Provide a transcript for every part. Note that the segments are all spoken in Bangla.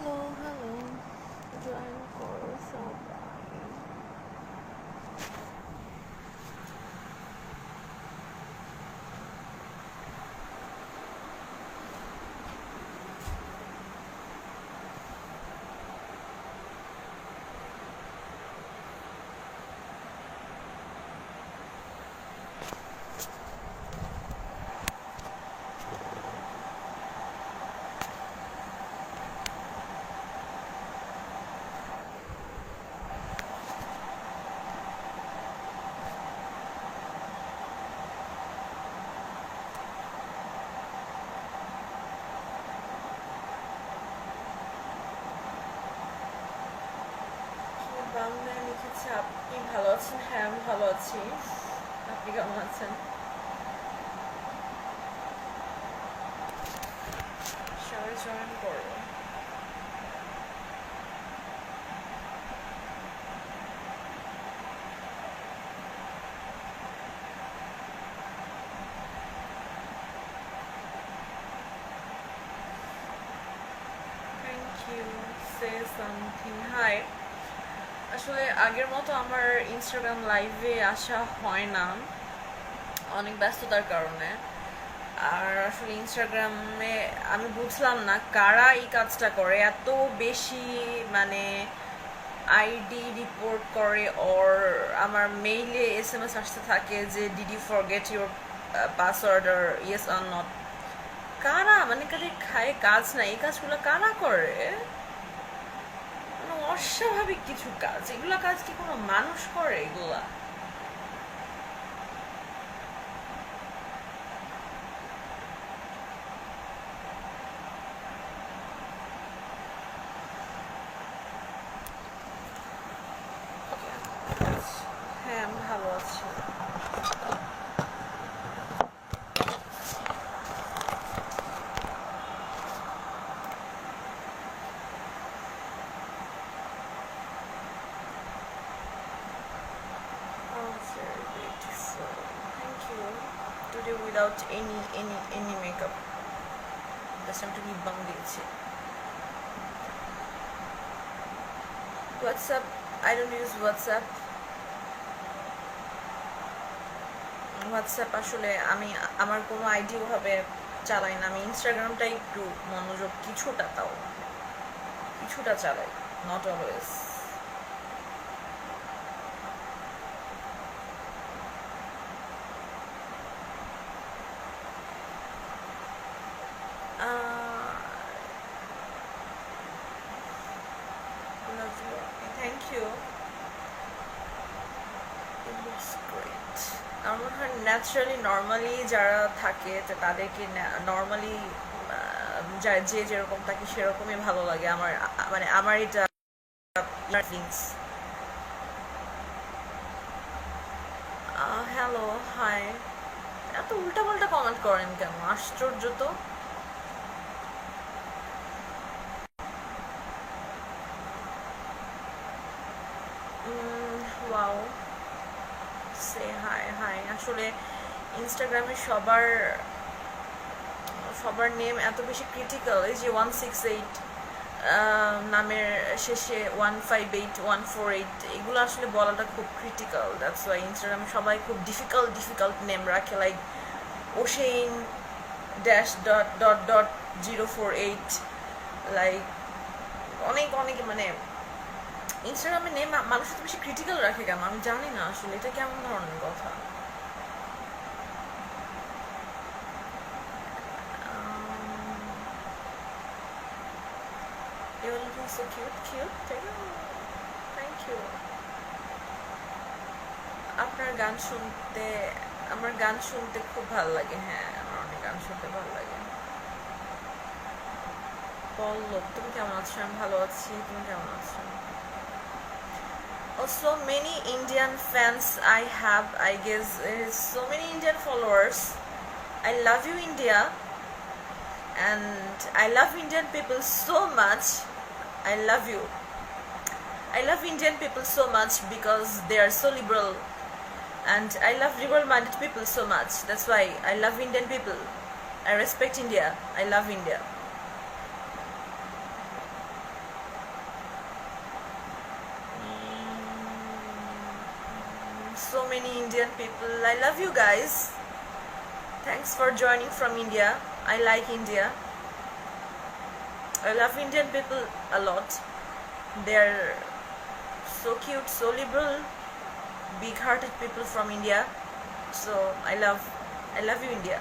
হ্যালো হ্যালো জয়েন করো সবাই বাংলায় লিখেছে আপনি ভালো আছেন হ্যাঁ আমি ভালো আছি আপনি কেমন আছেন সবাই জয়েন করো thank you say something hi আসলে আগের মতো আমার ইনস্টাগ্রাম লাইভে আসা হয় না, অনেক ব্যস্ততার কারণে। আর আসলে ইনস্টাগ্রামে আমি বুঝলাম না কারা এই কাজটা করে, এত বেশি মানে আইডি রিপোর্ট করে ওর আমার মেইলে এস এম এস আসতে থাকে যে did forget your password or yes or not কারা? মানে কাদের খায় কাজ না এই কাজগুলো কারা করে? অস্বাভাবিক কিছু কাজ। এগুলা কাজ কি কোনো মানুষ করে এগুলা হ্যাঁ আমি ভালো আছি Oh, very beautiful. Thank you. Today without any any any makeup. Just আমি একটু lip balm দিয়েছি। WhatsApp, I don't use WhatsApp WhatsApp আসলে আমি, আমার কোনো আইডি ওভাবে চালাই না। আমি ইনস্টাগ্রামটা একটু মনোযোগ কিছুটা তাও, কিছুটা চালাই not always thank you It looks great. আমার মনে হয় ন্যাচারালি নর্মালি যারা থাকে তাদেরকে নর্মালি যে যেরকম থাকে সেরকমই ভালো লাগে। আমার মানে আমার এটা হ্যালো হাই এত কমেন্ট করেন কেন? আশ্চর্য তো। সে আসলে ইনস্টাগ্রামে সবার সবার নেম এত বেশি ক্রিটিক্যাল এই যে ওয়ান সিক্স এইট নামের শেষে one five eight one four eight এগুলো আসলে বলাটা খুব ক্রিটিক্যাল দ্যাটস ওয়াই ইনস্টাগ্রামে সবাই খুব ডিফিকাল্ট ডিফিকাল্ট নেম রাখে like ocean dash dot dot dot zero four eight like অনেক অনেক মানে ইনস্টাগ্রামে নেম মানুষ এত বেশি ক্রিটিক্যাল রাখে কেন? আমি জানি না আসলে, এটা কেমন ধরনের কথা? So cute, cute. Thank you. আপনার গান শুনতে আমার গান শুনতে খুব ভালো লাগে হ্যাঁ আমার অনেক গান শুনতে ভালো লাগে পল্লব তুমি কেমন আছো আমি ভালো আছি তুমি কেমন আছো also many indian fans i have i guess there so many indian followers i love you india and i love indian people so much I love you. I love Indian people so much because they are so liberal. And I love liberal minded people so much. That's why I love Indian people. I respect India. I love India. Mm, so many Indian people. I love you guys. Thanks for joining from India. I like India. I love Indian people a lot. They're so cute, so liberal, big-hearted people from India. So I love, I love you, India.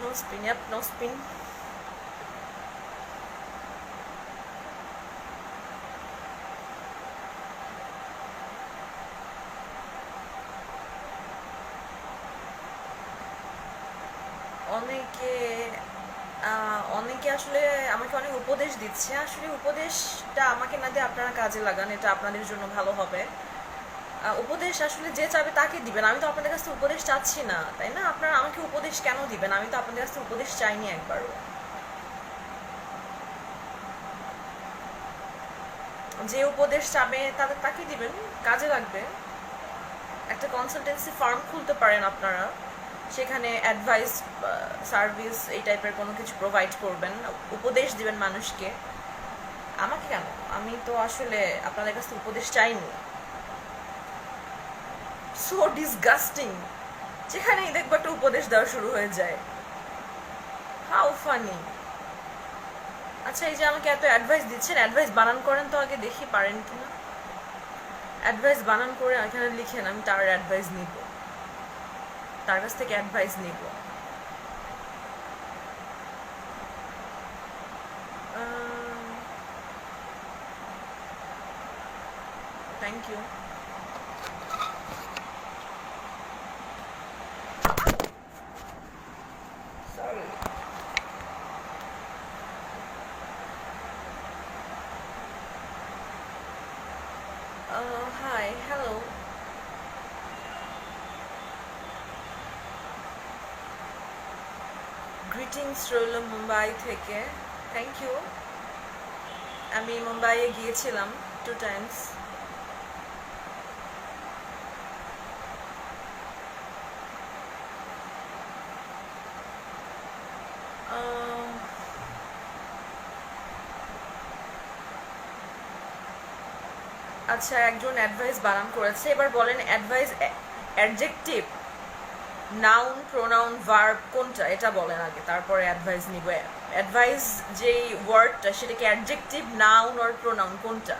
No spin, yep, no spin. উপদেশ দিচ্ছে। আসলে উপদেশটা আমাকে না দিয়ে আপনারা কাজে লাগান, এটা আপনাদের জন্য ভালো হবে। উপদেশ আসলে যে চাবে তাকে দিবেন। আমি তো আপনাদের কাছে উপদেশ চাচ্ছি না, তাই না? আপনারা আমাকে উপদেশ কেন দিবেন? আমি তো আপনাদের কাছে উপদেশ চাইনি একবারও। যে উপদেশ চাবে তাদের, তাকে দিবেন, কাজে লাগবে। একটা কনসালটেন্সি ফার্ম খুলতে পারেন আপনারা। সেখানে অ্যাডভাইস সার্ভিস এই টাইপের কোনো কিছু প্রোভাইড করবেন, উপদেশ দিবেন মানুষকে। আমাকে কেন? আমি তো আসলে আপনাদের কাছে উপদেশ চাইনি। সো ডিসগাস্টিং যেখানেই দেখব একটা উপদেশ দেওয়া শুরু হয়ে যায়। হাউ ফানি আচ্ছা এই যে আমাকে এত অ্যাডভাইস দিচ্ছেন অ্যাডভাইস বানান করেন তো আগে দেখি পারেন কিনা। অ্যাডভাইস বানান করে এখানে লিখেন, আমি তার অ্যাডভাইস নিব। তার কাছ থেকে অ্যাডভাইস নিব thank you sorry Uh, hi, hello. Greetings রইল মুম্বাই থেকে। থ্যাংক ইউ আমি মুম্বাইয়ে গিয়েছিলাম টু টাইমস আচ্ছা একজন অ্যাডভাইস বানান করেছে। এবার বলেন advice adjective noun pronoun verb কোনটা, এটা বলেন আগে, তারপরে অ্যাডভাইস নিব অ্যাডভাইস যেই ওয়ার্ডটা সেটাকে অ্যাডজেক্টিভ নাউন অর প্রোনাউন কোনটা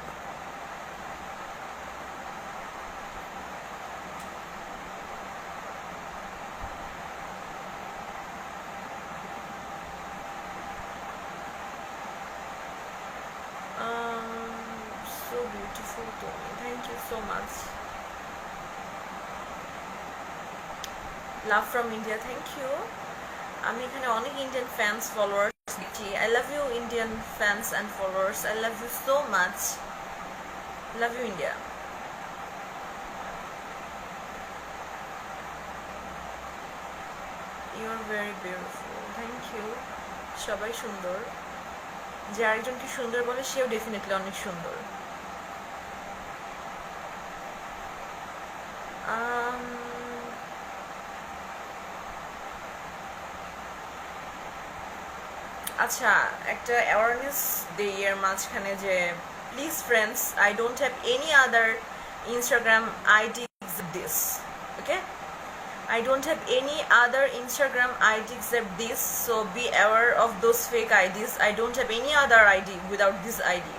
Um. Thank you so much. Love from India thank you আমি এখানে অনেক ইন্ডিয়ান ফ্যান্স ফলোয়ার্স দেখছি। I love you Indian fans and followers I love you so much love you India you are very beautiful thank you সবাই সুন্দর। যে আরেকজনকে সুন্দর বলে, সেও ডেফিনেটলি অনেক সুন্দর। আচ্ছা একটা অ্যাওয়ারনেস ডে এর মাঝখানে যে please friends I don't have any other Instagram ID this okay I don't have any other Instagram ID except this, so be aware of those fake IDs. I don't have any other ID without this ID.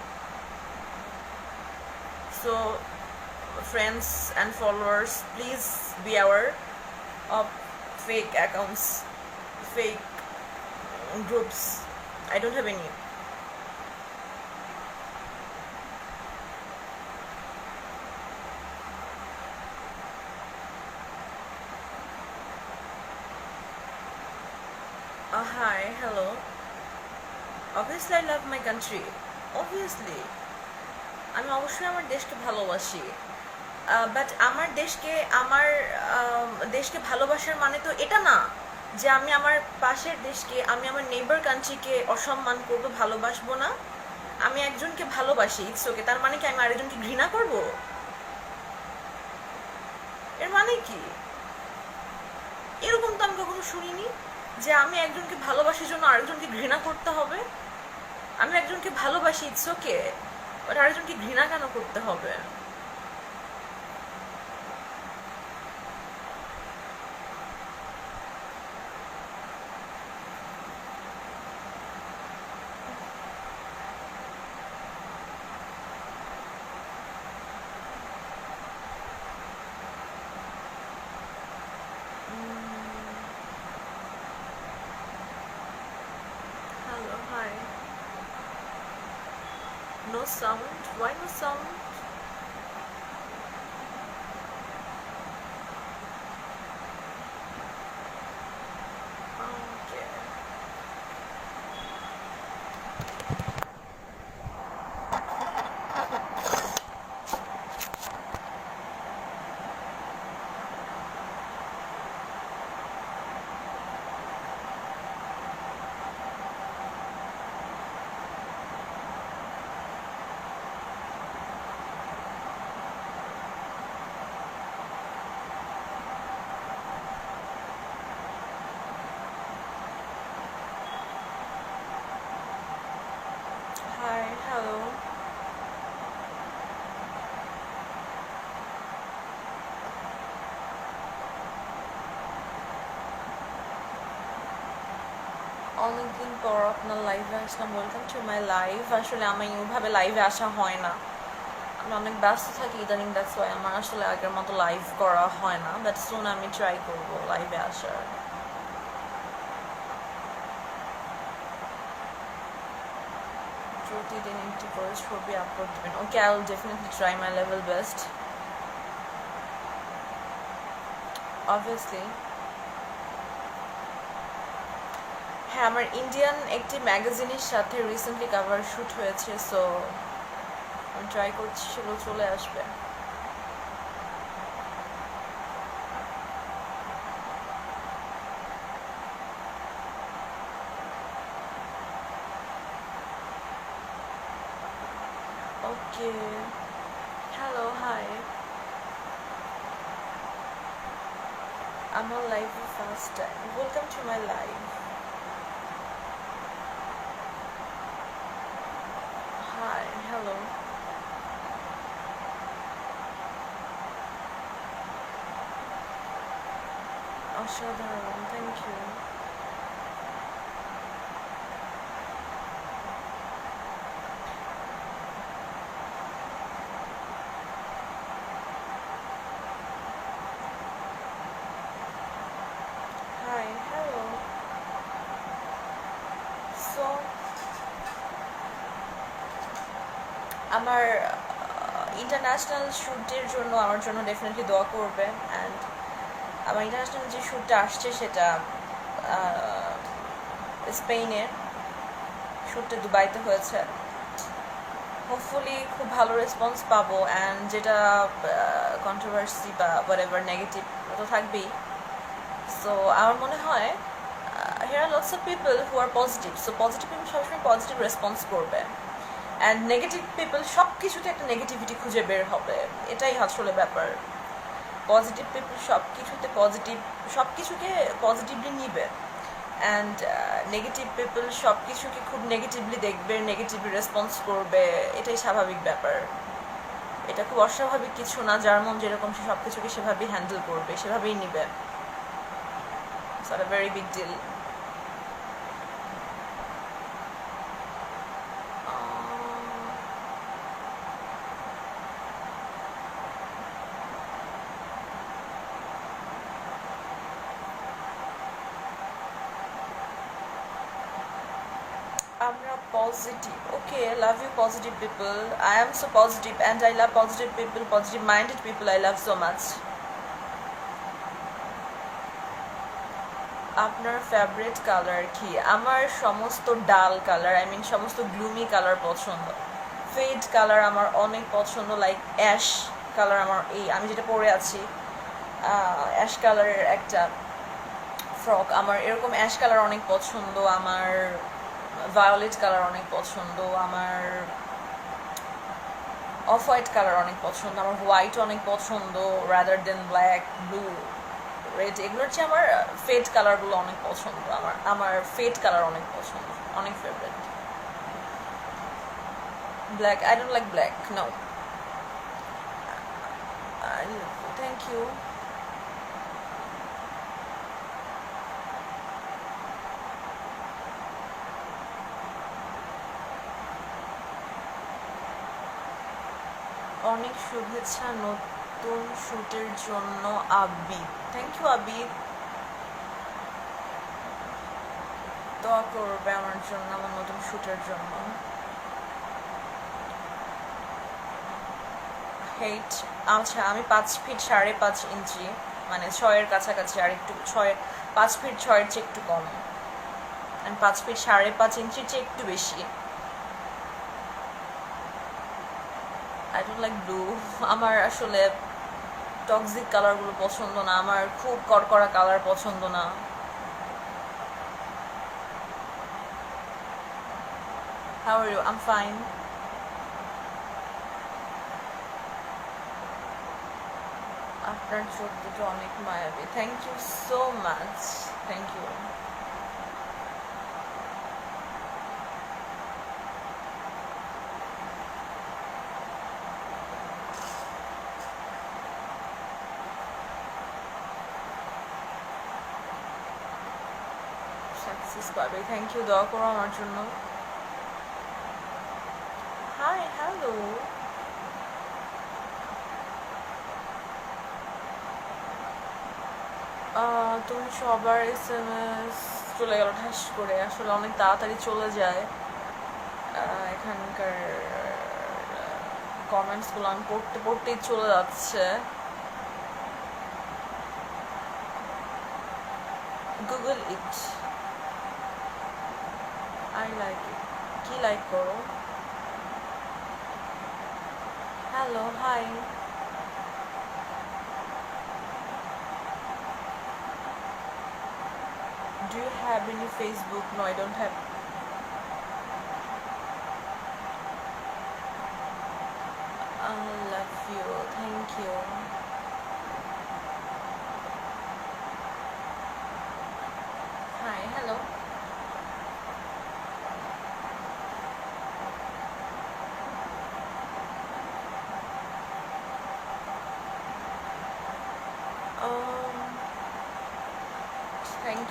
So, friends and followers, please be aware of fake accounts, fake groups. I don't have any. Uh, hi, hello. Obviously, I love my country. Obviously. আমি অবশ্যই আমার দেশকে ভালোবাসি বাট আমার দেশকে আমার দেশকে ভালোবাসার মানে তো এটা না যে আমি আমার পাশের দেশকে, আমি আমার নেইবার কান্ট্রিকে অসম্মান করব, ভালোবাসবো না। আমি একজনকে ভালোবাসি ইটস ওকে তার মানে কি আমি আরেকজনকে ঘৃণা করব? এর মানে কি? এরকম তো আমি কখনো শুনিনি যে আমি একজনকে ভালোবাসার জন্য আরেকজনকে ঘৃণা করতে হবে। আমি একজনকে ভালোবাসি ইটস ওকে আরেকজনকে ঘৃণা কেন করতে হবে? অনেকদিন পর আপনার লাইভে আসলাম। ওয়েলকাম টু মাই লাইভ আসলে আমি ওইভাবে লাইভে আসা হয় না। আমি অনেক ব্যস্ত থাকি ইদানিং দ্যাটস ওয়াই আমার আসলে আগের মতো লাইভ করা হয় না। বাট সুন আমি ট্রাই করব লাইভে আসার। প্রতিদিন একটি করে ছবি আপলোড দেবেন। Okay I will definitely try my level best obviously হ্যাঁ আমার ইন্ডিয়ান একটি ম্যাগাজিনের সাথে রিসেন্টলি কাভার শ্যুট হয়েছে সো আমি ট্রাই করছি, সেগুলো চলে আসবে। ওকে হ্যালো হাই আমার লাইভে first time welcome to my live hi hello অসাধারণ thank you hi hello so আমার ইন্টারন্যাশনাল শ্যুটের জন্য, আমার জন্য ডেফিনেটলি দোয়া করবে আমার ইন্টারন্যাশনাল যে শ্যুটটা আসছে সেটা স্পেনের শ্যুটটা দুবাইতে হয়েছে। হোপফুলি খুব ভালো রেসপন্স পাবো অ্যান্ড যেটা কন্ট্রোভার্সি বা হোয়াট এভার নেগেটিভ তো থাকবেই। সো আমার মনে হয় here lots of people who are positive so positive people সবসময় পজিটিভ রেসপন্স করবে। অ্যান্ড নেগেটিভ পিপল সব কিছুতে একটা নেগেটিভিটি খুঁজে বের হবে। এটাই আসলে ব্যাপার। পজিটিভ পিপল সব কিছুতে পজিটিভ সব কিছুকে পজিটিভলি নিবে। অ্যান্ড নেগেটিভ পিপল সব কিছুকে খুব নেগেটিভলি দেখবে নেগেটিভলি রেসপন্স করবে, এটাই স্বাভাবিক ব্যাপার। এটা খুব অস্বাভাবিক কিছু না, যার মন যেরকম সে সব কিছুকে সেভাবেই হ্যান্ডেল করবে, সেভাবেই নিবে। ভেরি বিগ a আমরা positive okay love you positive people I am so positive and I love positive people positive minded people I love so much আপনার ফেভারিট কালার কি? আমার সমস্ত ডাল কালার আই মিন সমস্ত গ্লুমি কালার পছন্দ। ফেড কালার আমার অনেক পছন্দ লাইক অ্যাশ কালার আমার এই, আমি যেটা পরে আছি অ্যাশ কালারের একটা ফ্রক আমার এরকম অ্যাশ কালার অনেক পছন্দ, আমার ভায়োলেট কালার অনেক পছন্দ, আমার অফ হোয়াইট কালার অনেক পছন্দ, আমার হোয়াইট অনেক পছন্দ rather than black blue red এগুলোর চেয়ে আমার ফেড কালারগুলো অনেক পছন্দ, আমার আমার ফেড কালার অনেক পছন্দ, অনেক favourite black I don't like black no thank you অনেক শুভেচ্ছা নতুন শ্যুটের জন্য আবিদ থ্যাংক ইউ আবিদ দোয়া করবে আমার জন্য, আমার নতুন শ্যুটের জন্য। হেইট আচ্ছা আমি পাঁচ ফিট সাড়ে পাঁচ ইঞ্চি মানে ছয়ের কাছাকাছি, আর একটু ছয় পাঁচ ফিট ছয়ের চেয়ে একটু কম। পাঁচ ফিট সাড়ে পাঁচ ইঞ্চির চেয়ে একটু বেশি। আই ডোন্ট লাইক ব্লু আমার আসলে টক্সিক কালারগুলো পছন্দ না। আমার খুব কড়কড়া কালার পছন্দ না। How are you? I'm fine. আপনার চোখ দুটো অনেক মায়াবী। Thank you so much thank you success পাবে থ্যাংক ইউ দোয়া করো আমার জন্য। হাই হ্যালো তুমি সবার এস এম এস চলে গেল ঠাস করে। আসলে অনেক তাড়াতাড়ি চলে যায়। এখানকার কমেন্টসগুলো আমি পড়তে পড়তেই চলে যাচ্ছে। Google it I like it কি লাইক করো hello hi Do you have any Facebook? No, I don't have. I love you. Thank you.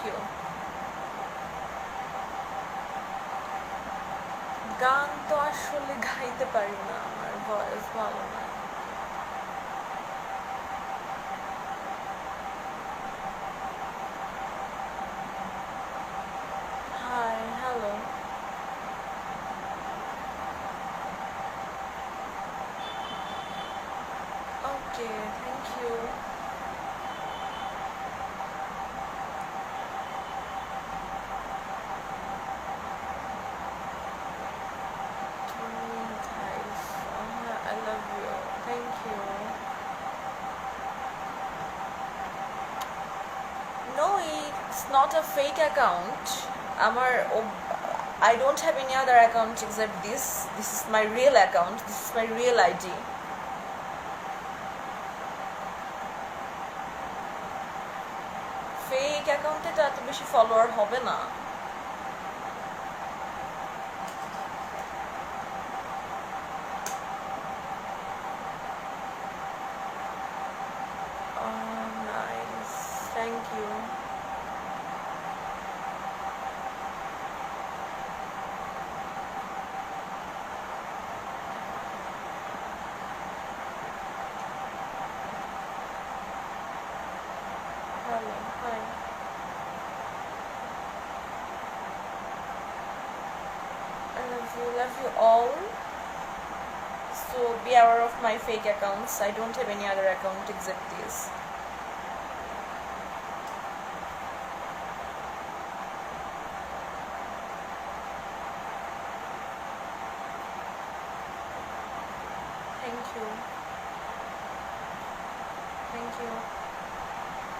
Thank you. গান তো আসলে গাইতে পারি না আমার ভয়েস ভালো না hi hello okay thank you Guys, I love you. Thank you. No, it's not a fake account. আমার I don't have any other account except this. This is my real account. This is my real ID. Fake অ্যাকাউন্টে তো এত বেশি ফলোয়ার হবে না love you. All. So be aware of my fake accounts. I don't have any other account except this. Thank you. Thank you.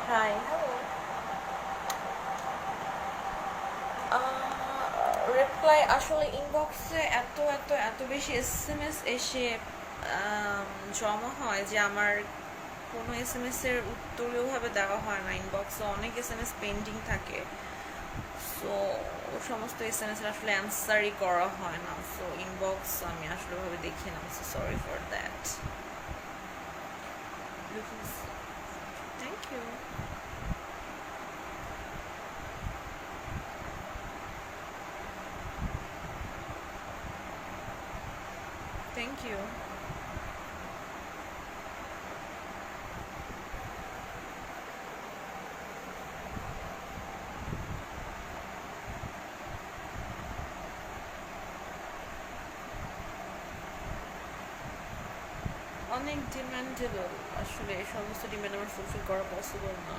Hi. Hello. Um, reply আসলে ইনবক্সে এত এত এত বেশি এস এম এস এসে জমা হয় যে আমার কোনো এস এম এস এর উত্তরীয়ভাবে দেওয়া হয় না। ইনবক্সে অনেক এস এম এস পেন্ডিং থাকে। সো ও সমস্ত এস এম এস আসলে অ্যান্সারই করা হয় না। সো ইনবক্স আমি আসলে ওভাবে দেখি না। So sorry for that thank you Thank you. অনেক ডিমান্ডেবল আসলে এই সমস্ত ডিমান্ড আমার ফুলফিল করা পসিবল না।